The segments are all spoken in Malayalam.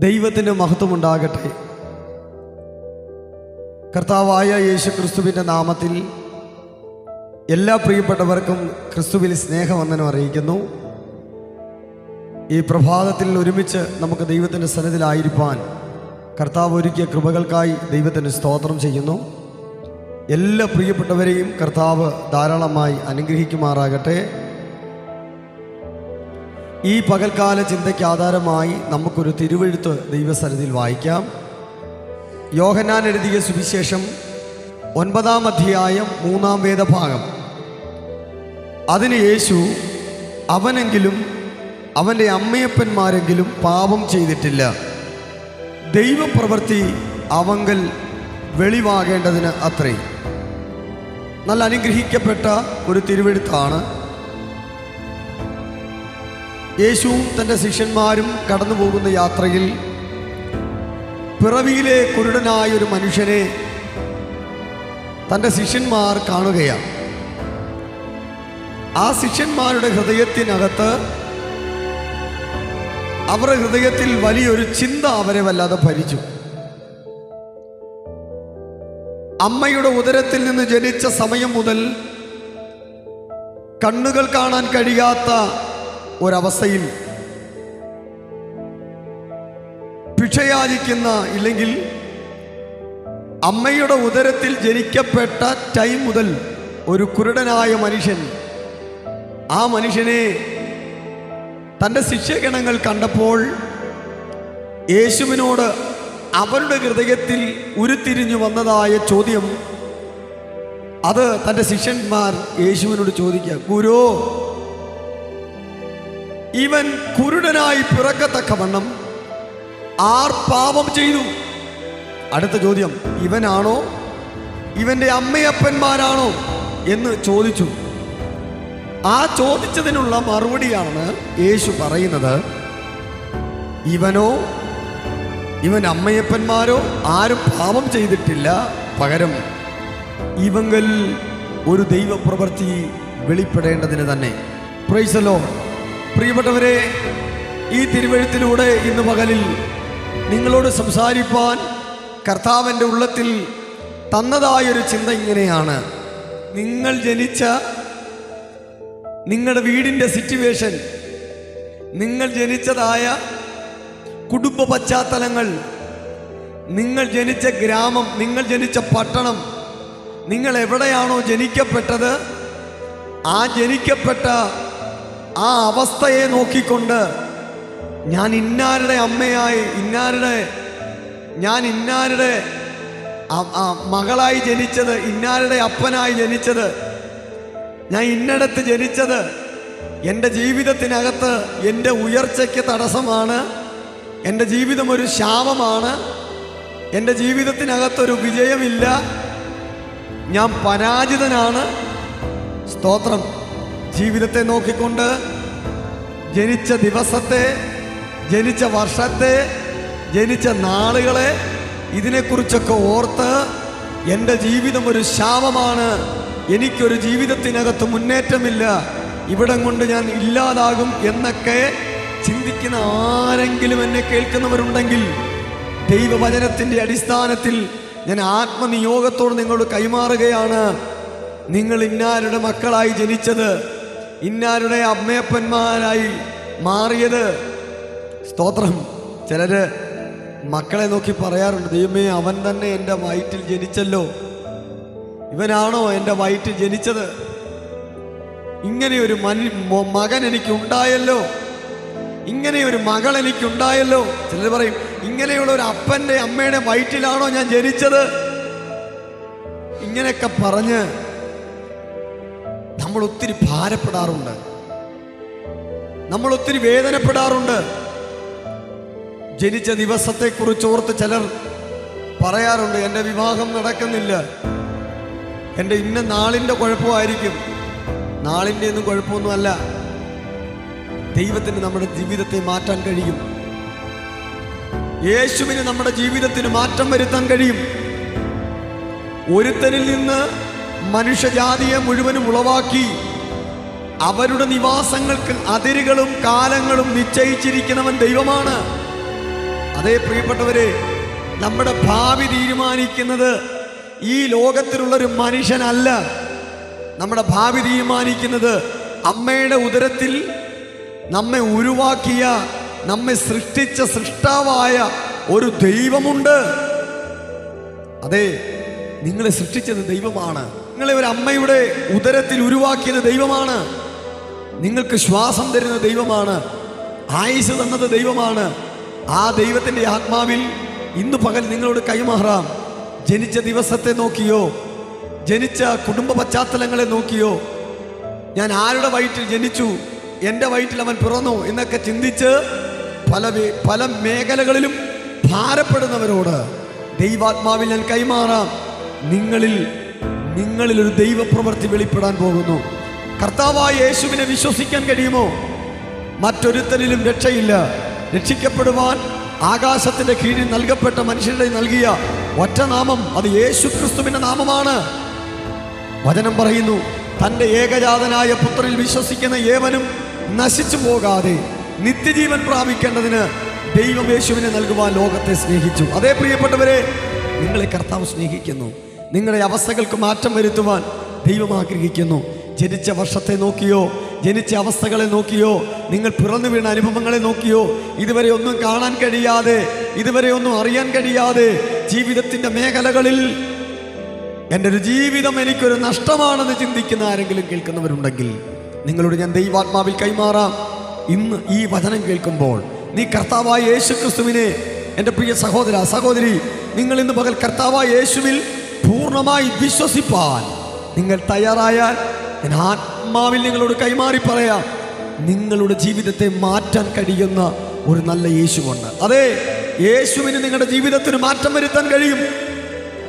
ദൈവത്തിന് മഹത്വമുണ്ടാകട്ടെ. കർത്താവായ യേശു ക്രിസ്തുവിന്റെ നാമത്തിൽ എല്ലാ പ്രിയപ്പെട്ടവർക്കും ക്രിസ്തുവിൽ സ്നേഹവന്ദനം അറിയിക്കുന്നു. ഈ പ്രഭാതത്തിൽ ഒരുമിച്ച് നമുക്ക് ദൈവത്തിന്റെ സന്നിധിയിലായിരിക്കാൻ കർത്താവ് ഒരുക്കിയ കൃപകൾക്കായി ദൈവത്തിന് സ്തോത്രം ചെയ്യുന്നു. എല്ലാ പ്രിയപ്പെട്ടവരെയും കർത്താവ് ധാരാളമായി അനുഗ്രഹിക്കുമാറാകട്ടെ. ഈ പകൽക്കാല ചിന്തയ്ക്ക് ആധാരമായി നമുക്കൊരു തിരുവെഴുത്ത് ദൈവസന്നിധിയിൽ വായിക്കാം. യോഹനാൻ എഴുതിയ സുവിശേഷം ഒൻപതാം അധ്യായം മൂന്നാം വേദഭാഗം. അതിന് യേശു അവനെങ്കിലും അവന്റെ അമ്മയപ്പന്മാരെങ്കിലും പാപം ചെയ്തിട്ടില്ല. ദൈവപ്രവൃത്തി അവങ്കൽ വെളിവാകേണ്ടതിന് അത്രേ. നല്ല അനുഗ്രഹിക്കപ്പെട്ട ഒരു തിരുവെഴുത്താണ് യേശുവും തന്റെ ശിഷ്യന്മാരും കടന്നു പോകുന്ന യാത്രയിൽ പിറവിയിലെ കുരുടനായ ഒരു മനുഷ്യനെ തന്റെ ശിഷ്യന്മാർ കാണുകയാണ്. ആ ശിഷ്യന്മാരുടെ ഹൃദയത്തിനകത്ത് അവരുടെ ഹൃദയത്തിൽ വലിയൊരു ചിന്ത അവരെ വല്ലാതെ ഭരിച്ചു. അമ്മയുടെ ഉദരത്തിൽ നിന്ന് ജനിച്ച സമയം മുതൽ കണ്ണുകൾ കാണാൻ കഴിയാത്ത ഒരവസ്ഥയിൽ ഭിക്ഷയാചിക്കുന്ന ഇല്ലെങ്കിൽ അമ്മയുടെ ഉദരത്തിൽ ജനിക്കപ്പെട്ട ടൈം മുതൽ ഒരു കുരുടനായ മനുഷ്യൻ ആ മനുഷ്യനെ തന്റെ ശിഷ്യഗണങ്ങൾ കണ്ടപ്പോൾ യേശുവിനോട് അവരുടെ ഹൃദയത്തിൽ ഉരുത്തിരിഞ്ഞു വന്നതായ ചോദ്യം. അത് തന്റെ ശിഷ്യന്മാർ യേശുവിനോട് ചോദിക്കുക ഗുരു ഇവൻ കുരുടനായി പിറക്കത്തക്കവണ്ണം ആർ പാപം ചെയ്തു. അടുത്ത ചോദ്യം ഇവനാണോ? ഇവന്റെ അമ്മയപ്പന്മാരാണോ? എന്ന് ചോദിച്ചു. ആ ചോദിച്ചതിനുള്ള മറുപടിയാണ് യേശു പറയുന്നത്. ഇവനോ? ഇവൻ അമ്മയപ്പന്മാരോ? ആരും പാപം ചെയ്തിട്ടില്ല. പകരം ഇവങ്കൽ ഒരു ദൈവപ്രവൃത്തി വെളിപ്പെടേണ്ടതിന് തന്നെ. പ്രൈസലോ പ്രിയപ്പെട്ടവരെ ഈ തിരുവഴുത്തിലൂടെ ഇന്ന് പകലിൽ നിങ്ങളോട് സംസാരിപ്പാൻ കർത്താവിന്റെ ഉള്ളത്തിൽ തന്നതായൊരു ചിന്ത ഇങ്ങനെയാണ്. നിങ്ങൾ ജനിച്ച നിങ്ങളുടെ വീടിന്റെ സിറ്റുവേഷൻ നിങ്ങൾ ജനിച്ചതായ കുടുംബ പശ്ചാത്തലങ്ങൾ നിങ്ങൾ ജനിച്ച ഗ്രാമം നിങ്ങൾ ജനിച്ച പട്ടണം നിങ്ങൾ എവിടെയാണോ ജനിക്കപ്പെട്ടത് ആ ജനിക്കപ്പെട്ട ആ അവസ്ഥയെ നോക്കിക്കൊണ്ട് ഞാൻ ഇന്നാരുടെ അമ്മയായി ഇന്നാരുടെ ഞാൻ ഇന്നാരുടെ മകളായി ജനിച്ചത് ഇന്നാരുടെ അപ്പനായി ജനിച്ചത് ഞാൻ ഇന്നടത്ത് ജനിച്ചത് എന്റെ ജീവിതത്തിനകത്ത് എന്റെ ഉയർച്ചയ്ക്ക് തടസ്സമാണ് എന്റെ ജീവിതം ഒരു ശാപമാണ് എന്റെ ജീവിതത്തിനകത്തൊരു വിജയമില്ല ഞാൻ പരാജിതനാണ്. സ്തോത്രം. ജീവിതത്തെ നോക്കിക്കൊണ്ട് ജനിച്ച ദിവസത്തെ ജനിച്ച വർഷത്തെ ജനിച്ച നാളുകളെ ഇതിനെക്കുറിച്ചൊക്കെ ഓർത്ത് എന്റെ ജീവിതം ഒരു ശാപമാണ്. എനിക്കൊരു ജീവിതത്തിനകത്ത് മുന്നേറ്റമില്ല. ഇവിടം കൊണ്ട് ഞാൻ ഇല്ലാതാകും എന്നൊക്കെ ചിന്തിക്കുന്ന ആരെങ്കിലും എന്നെ കേൾക്കുന്നവരുണ്ടെങ്കിൽ ദൈവവചനത്തിന്റെ അടിസ്ഥാനത്തിൽ ഞാൻ ആത്മനിയോഗത്തോട് നിങ്ങളോട് കൈമാറുകയാണ്. നിങ്ങൾ ഇന്നാരുടെ മക്കളായി ജനിച്ചത്? ഇന്നാരുടെ അമ്മയപ്പന്മാരായി മാറിയത്? സ്തോത്രം. ചിലര് മക്കളെ നോക്കി പറയാറുണ്ട് ദൈവമേ അവൻ തന്നെ എന്റെ വയറ്റിൽ ജനിച്ചല്ലോ. ഇവനാണോ എന്റെ വയറ്റിൽ ജനിച്ചത്? ഇങ്ങനെയൊരു മനി മകൻ എനിക്കുണ്ടായല്ലോ. ഇങ്ങനെയൊരു മകൾ എനിക്കുണ്ടായല്ലോ. ചിലർ പറയും ഇങ്ങനെയുള്ള ഒരു അപ്പന്റെ അമ്മയുടെ വയറ്റിലാണോ ഞാൻ ജനിച്ചത്? ഇങ്ങനെയൊക്കെ പറഞ്ഞ് നമ്മൾ ഒത്തിരി ഭാരപ്പെടാറുണ്ട്. നമ്മൾ ഒത്തിരി വേദനപ്പെടാറുണ്ട്. ജനിച്ച ദിവസത്തെക്കുറിച്ച് ഓർത്ത് ചിലർ പറയാറുണ്ട് എന്റെ വിവാഹം നടക്കുന്നില്ല. എന്റെ ഇന്ന നാളിന്റെ കുഴപ്പമായിരിക്കും. നാളിന്റെ ഒന്നും കുഴപ്പമൊന്നുമല്ല. ദൈവത്തിന് നമ്മുടെ ജീവിതത്തെ മാറ്റാൻ കഴിയും. യേശുവിന് നമ്മുടെ ജീവിതത്തിന് മാറ്റം വരുത്താൻ കഴിയും. ഒരുത്തനിൽ നിന്ന് മനുഷ്യജാതിയെ മുഴുവനും ഉളവാക്കി അവരുടെ നിവാസങ്ങൾക്ക് അതിരുകളും കാലങ്ങളും നിശ്ചയിച്ചിരിക്കുന്നവൻ ദൈവമാണ്. അതേ പ്രിയപ്പെട്ടവരെ നമ്മുടെ ഭാവി തീരുമാനിക്കുന്നത് ഈ ലോകത്തിലുള്ളൊരു മനുഷ്യനല്ല. നമ്മുടെ ഭാവി തീരുമാനിക്കുന്നത് അമ്മയുടെ ഉദരത്തിൽ നമ്മെ ഉരുവാക്കിയ നമ്മെ സൃഷ്ടിച്ച സൃഷ്ടാവായ ഒരു ദൈവമുണ്ട്. അതെ നിങ്ങളെ സൃഷ്ടിച്ചത് ദൈവമാണ്. നിങ്ങളെ ഒരു അമ്മയുടെ ഉദരത്തിൽ ഉരുവാക്കിയത് ദൈവമാണ്. നിങ്ങൾക്ക് ശ്വാസം തരുന്ന ദൈവമാണ്. ആയുസ് തന്നത് ദൈവമാണ്. ആ ദൈവത്തിന്റെ ആത്മാവിൽ ഇന്ന് പകൽ നിങ്ങളോട് കൈമാറാം. ജനിച്ച ദിവസത്തെ നോക്കിയോ? ജനിച്ച കുടുംബ പശ്ചാത്തലങ്ങളെ നോക്കിയോ? ഞാൻ ആരുടെ വയറ്റിൽ ജനിച്ചു? എന്റെ വയറ്റിൽ അവൻ പിറന്നു എന്നൊക്കെ ചിന്തിച്ച് പല പല മേഖലകളിലും ഭാരപ്പെടുന്നവരോട് ദൈവാത്മാവിൽ ഞാൻ കൈമാറാം. നിങ്ങളിൽ നിങ്ങളിൽ ഒരു ദൈവപ്രവൃത്തി വെളിപ്പെടാൻ പോകുന്നു. കർത്താവായ യേശുവിനെ വിശ്വസിക്കാൻ കഴിയുമോ? മറ്റൊരുത്തലിലും രക്ഷയില്ല. രക്ഷിക്കപ്പെടുവാൻ ആകാശത്തിന്റെ കീഴിൽ നൽകപ്പെട്ട മനുഷ്യരുടെ നൽകിയ ഒറ്റ നാമം അത് യേശു ക്രിസ്തുവിന്റെ നാമമാണ്. വചനം പറയുന്നു തന്റെ ഏകജാതനായ പുത്രനിൽ വിശ്വസിക്കുന്ന ഏവനും നശിച്ചു പോകാതെ നിത്യജീവൻ പ്രാപിക്കേണ്ടതിന് ദൈവം യേശുവിനെ നൽകുവാൻ ലോകത്തെ സ്നേഹിച്ചു. അതേ പ്രിയപ്പെട്ടവരെ നിങ്ങളെ കർത്താവ് സ്നേഹിക്കുന്നു. നിങ്ങളുടെ അവസ്ഥകൾക്ക് മാറ്റം വരുത്തുവാൻ ദൈവം ആഗ്രഹിക്കുന്നു. ജനിച്ച വർഷത്തെ നോക്കിയോ ജനിച്ച അവസ്ഥകളെ നോക്കിയോ നിങ്ങൾ പിറന്നു വീണ അനുഭവങ്ങളെ നോക്കിയോ ഇതുവരെ ഒന്നും കാണാൻ കഴിയാതെ ഇതുവരെ ഒന്നും അറിയാൻ കഴിയാതെ ജീവിതത്തിന്റെ മേഖലകളിൽ എന്റെ ഒരു ജീവിതം എനിക്കൊരു നഷ്ടമാണെന്ന് ചിന്തിക്കുന്ന ആരെങ്കിലും കേൾക്കുന്നവരുണ്ടെങ്കിൽ നിങ്ങളോട് ഞാൻ ദൈവാത്മാവിൽ കൈമാറാം. ഇന്ന് ഈ വചനം കേൾക്കുമ്പോൾ നീ കർത്താവായ യേശു ക്രിസ്തുവിനെ എന്റെ പ്രിയ സഹോദര സഹോദരി നിങ്ങൾ ഇന്ന് പകൽ കർത്താവായ യേശുവിൽ പൂർണമായി വിശ്വസിപ്പാൻ നിങ്ങൾ തയ്യാറായാൽ ഞാൻ ആത്മാവിൽ നിങ്ങളോട് കൈമാറി പറയാം. നിങ്ങളുടെ ജീവിതത്തെ മാറ്റാൻ കഴിയുന്ന ഒരു നല്ല യേശുവുണ്ട്. അതെ യേശുവിന് നിങ്ങളുടെ ജീവിതത്തിന് മാറ്റം വരുത്താൻ കഴിയും.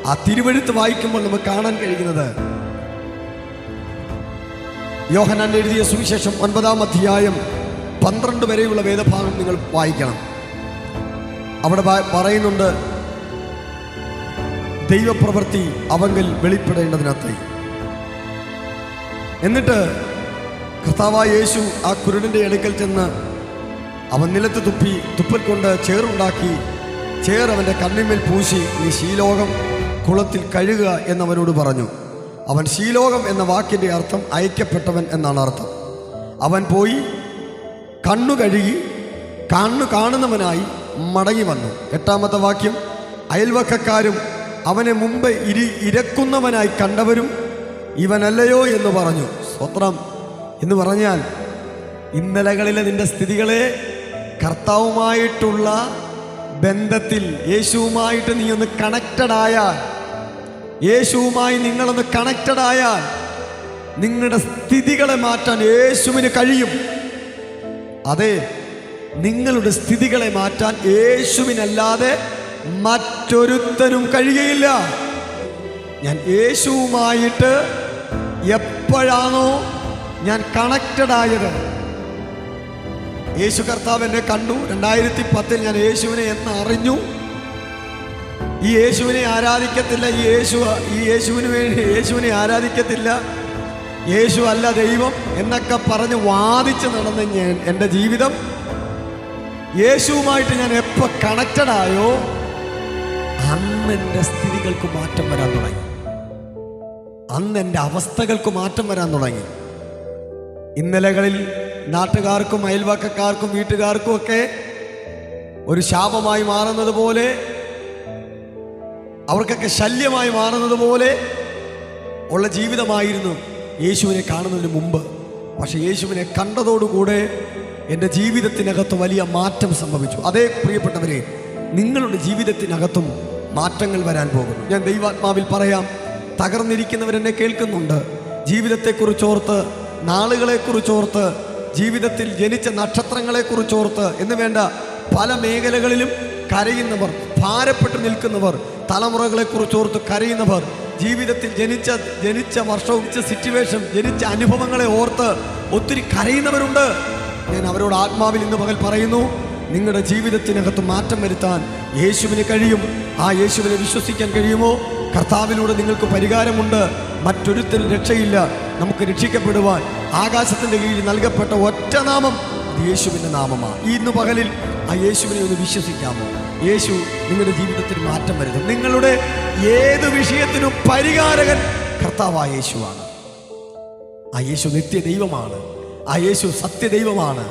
ആ തിരുവഴുത്ത് വായിക്കുമ്പോൾ നമുക്ക് കാണാൻ കഴിയുന്നത് യോഹനാൻ എഴുതിയ സുവിശേഷം ഒൻപതാം അധ്യായം പന്ത്രണ്ട് വരെയുള്ള വേദഭാഗം നിങ്ങൾ വായിക്കണം. അവിടെ പറയുന്നുണ്ട് ദൈവപ്രവൃത്തി അവങ്കിൽ വെളിപ്പെടേണ്ടതിനത്രേ എന്നിട്ട് കർത്താവായ യേശു ആ കുരുടിന്റെ അടുക്കൽ ചെന്ന് അവൻ നിലത്ത് തുപ്പി തുപ്പൽ കൊണ്ട് ചേറുണ്ടാക്കി ചേർ അവന്റെ കണ്ണിന്മേൽ പൂശി നീ ശീലോകം കുളത്തിൽ കഴുകുക എന്നവനോട് പറഞ്ഞു. അവൻ ശീലോകം എന്ന വാക്കിന്റെ അർത്ഥം അയക്കപ്പെട്ടവൻ എന്നാണ് അർത്ഥം. അവൻ പോയി കണ്ണു കഴുകി കണ്ണു കാണുന്നവനായി മടങ്ങി വന്നു. എട്ടാമത്തെ വാക്യം അയൽവക്കക്കാരും അവനെ മുമ്പ് ഇരി ഇരക്കുന്നവനായി കണ്ടവരും ഇവനല്ലയോ എന്ന് പറഞ്ഞു. സ്വത്രം എന്ന് പറഞ്ഞാൽ ഇന്നലകളിലെ നിന്റെ സ്ഥിതികളെ കർത്താവുമായിട്ടുള്ള ബന്ധത്തിൽ യേശുവുമായിട്ട് നീ ഒന്ന് കണക്റ്റഡ് ആയാൽ യേശുവുമായി നിങ്ങളൊന്ന് കണക്റ്റഡ് ആയാൽ നിങ്ങളുടെ സ്ഥിതികളെ മാറ്റാൻ യേശുവിന് കഴിയും. അതെ നിങ്ങളുടെ സ്ഥിതികളെ മാറ്റാൻ യേശുവിനല്ലാതെ മറ്റൊരുത്തനും കഴിയുകയില്ല. ഞാൻ യേശുവുമായിട്ട് എപ്പോഴാണോ ഞാൻ കണക്റ്റഡ് ആയത്. യേശു കർത്താവ് എന്നെ കണ്ടു. രണ്ടായിരത്തി പത്തിൽ ഞാൻ യേശുവിനെ എന്ന് അറിഞ്ഞു. ഈ യേശുവിനെ ആരാധിക്കത്തില്ല. ഈ യേശു ഈ യേശുവിന് വേണ്ടി യേശുവിനെ ആരാധിക്കത്തില്ല. യേശു അല്ല ദൈവം എന്നൊക്കെ പറഞ്ഞ് വാദിച്ച് നടന്ന ഞാൻ എന്റെ ജീവിതം. യേശുവുമായിട്ട് ഞാൻ എപ്പോൾ കണക്റ്റഡ് ആയോ? അന്ന് എന്റെ സ്ഥിതികൾക്ക് മാറ്റം വരാൻ തുടങ്ങി. അന്ന് എന്റെ അവസ്ഥകൾക്ക് മാറ്റം വരാൻ തുടങ്ങി. ഇന്നലകളിൽ നാട്ടുകാർക്കും അയൽവക്കക്കാർക്കും വീട്ടുകാർക്കും ഒക്കെ ഒരു ശാപമായി മാറുന്നത് പോലെ അവർക്കൊക്കെ ശല്യമായി മാറുന്നത് പോലെ ഉള്ള ജീവിതമായിരുന്നു യേശുവിനെ കാണുന്നതിന് മുമ്പ്. പക്ഷെ യേശുവിനെ കണ്ടതോടുകൂടെ എന്റെ ജീവിതത്തിനകത്ത് വലിയ മാറ്റം സംഭവിച്ചു. അതേ പ്രിയപ്പെട്ടവരെ നിങ്ങളുടെ ജീവിതത്തിനകത്തും മാറ്റങ്ങൾ വരാൻ പോകുന്നു. ഞാൻ ദൈവാത്മാവിൽ പറയാം തകർന്നിരിക്കുന്നവരെന്നെ കേൾക്കുന്നുണ്ട്. ജീവിതത്തെക്കുറിച്ചോർത്ത് നാളുകളെക്കുറിച്ചോർത്ത് ജീവിതത്തിൽ ജനിച്ച നക്ഷത്രങ്ങളെക്കുറിച്ചോർത്ത് എന്ന് വേണ്ട പല മേഖലകളിലും കരയുന്നവർ ഭാരപ്പെട്ട് നിൽക്കുന്നവർ തലമുറകളെക്കുറിച്ചോർത്ത് കരയുന്നവർ ജീവിതത്തിൽ ജനിച്ച ജനിച്ച വർഷവും സിറ്റുവേഷൻ ജനിച്ച അനുഭവങ്ങളെ ഓർത്ത് ഒത്തിരി കരയുന്നവരുണ്ട്. ഞാൻ അവരോട് ആത്മാവിൽ ഇന്ന് പകൽ പറയുന്നു നിങ്ങളുടെ ജീവിതത്തിനകത്ത് മാറ്റം വരുത്താൻ യേശുവിന് കഴിയും. ആ യേശുവിനെ വിശ്വസിക്കാൻ കഴിയുമോ? കർത്താവിലൂടെ നിങ്ങൾക്ക് പരിഹാരമുണ്ട്. മറ്റൊരുത്തരും രക്ഷയില്ല. നമുക്ക് രക്ഷിക്കപ്പെടുവാൻ ആകാശത്തിന്റെ കീഴിൽ നൽകപ്പെട്ട ഒറ്റ നാമം യേശുവിന്റെ നാമമാണ്. ഈ ഇന്ന് പകലിൽ ആ യേശുവിനെ ഒന്ന് വിശ്വസിക്കാമോ? യേശു നിങ്ങളുടെ ജീവിതത്തിൽ മാറ്റം വരുത്തും. നിങ്ങളുടെ ഏത് വിഷയത്തിനും പരിഹാരകൻ കർത്താവായ യേശുവാണ്. ആ യേശു നിത്യദൈവമാണ്. ആ യേശു സത്യദൈവമാണ്.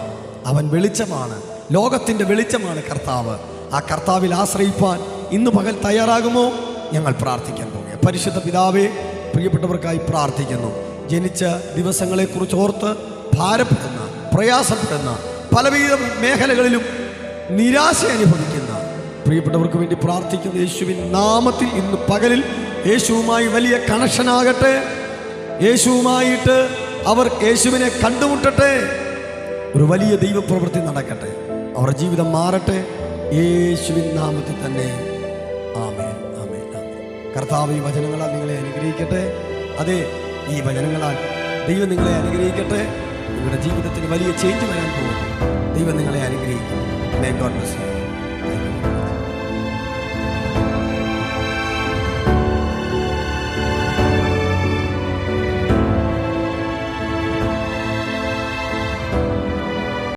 അവൻ വെളിച്ചമാണ്. ലോകത്തിന്റെ വെളിച്ചമാണ് കർത്താവ്. ആ കർത്താവിൽ ആശ്രയിപ്പാൻ ഇന്ന് പകൽ തയ്യാറാകുമോ? ഞങ്ങൾ പ്രാർത്ഥിക്കാൻ പോകുക പരിശുദ്ധ പിതാവേ പ്രിയപ്പെട്ടവർക്കായി പ്രാർത്ഥിക്കുന്നു. ജനിച്ച ദിവസങ്ങളെക്കുറിച്ച് ഓർത്ത് ഭാരപ്പെടുന്ന പ്രയാസപ്പെടുന്ന പലവിധ മേഖലകളിലും നിരാശ അനുഭവിക്കുന്ന പ്രിയപ്പെട്ടവർക്ക് വേണ്ടി പ്രാർത്ഥിക്കുന്ന യേശുവിൻ നാമത്തിൽ ഇന്ന് പകലിൽ യേശുവുമായി വലിയ കണക്ഷനാകട്ടെ യേശുവുമായിട്ട് അവർ യേശുവിനെ കണ്ടുമുട്ടട്ടെ. ഒരു വലിയ ദൈവപ്രവൃത്തി നടക്കട്ടെ. അവരുടെ ജീവിതം മാറട്ടെ. യേശുവിൻ നാമത്തിൽ തന്നെ. ആമേൻ ആമേൻ ആമേൻ. കർത്താവ് ഈ വചനങ്ങളാൽ നിങ്ങളെ അനുഗ്രഹിക്കട്ടെ. അതെ ഈ വചനങ്ങളാൽ ദൈവം നിങ്ങളെ അനുഗ്രഹിക്കട്ടെ. നിങ്ങളുടെ ജീവിതത്തിന് വലിയ ചേഞ്ച് വരാൻ പോകുന്നു. ദൈവം നിങ്ങളെ അനുഗ്രഹിക്കും.